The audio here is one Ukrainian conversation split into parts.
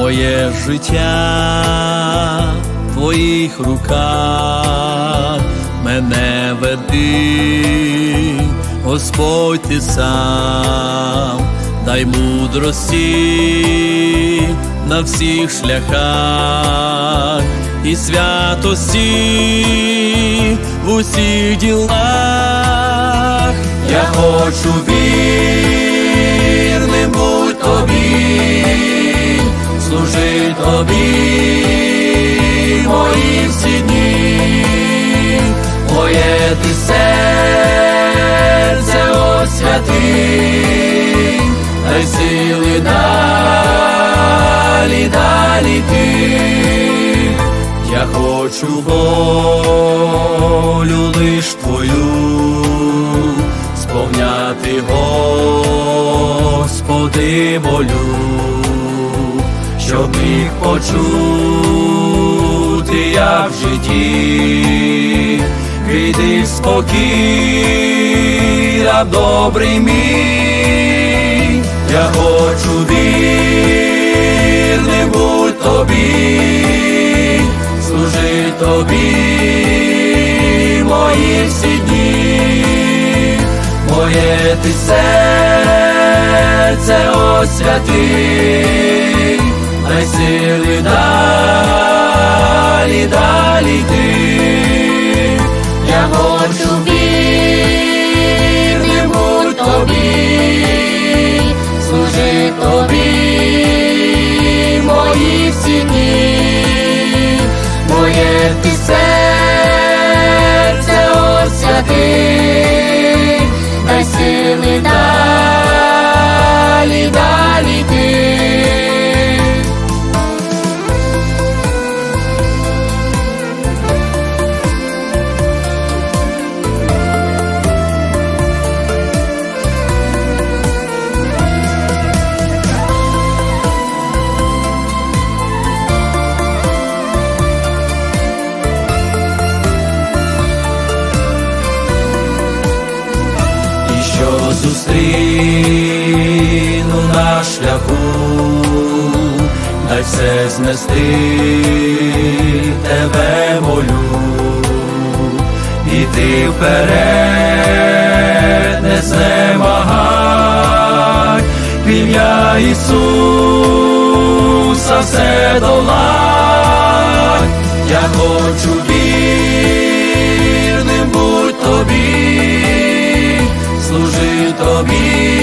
моє життя в твоїх руках. Мене веди, Господь ти сам, дай мудрості на всіх шляхах і святості в усіх ділах. Я хочу вірним будь тобі, тобі мої всі дні, моє ти серце освяти, дай сили далі, далі ти. Я хочу волю лиш твою, сповняти, Господи, волю, щоб міг почути я в житті, прийди спокій, раб добрий мій, я хочу вірним будь тобі. Служи тобі мої всі дні, моє ти серце освяти, дай сили далі, далі йти. Я хочу вірним будь тобі, служи тобі мої всі дні. Моє ти серце освяти, дай сили далі, що зустріну на шляху, дай все знести, тебе молю, іти вперед, не знемагай, в ім'я Ісуса все долай, я хочу служи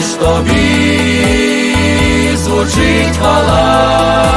лиш тобі звучить хвала.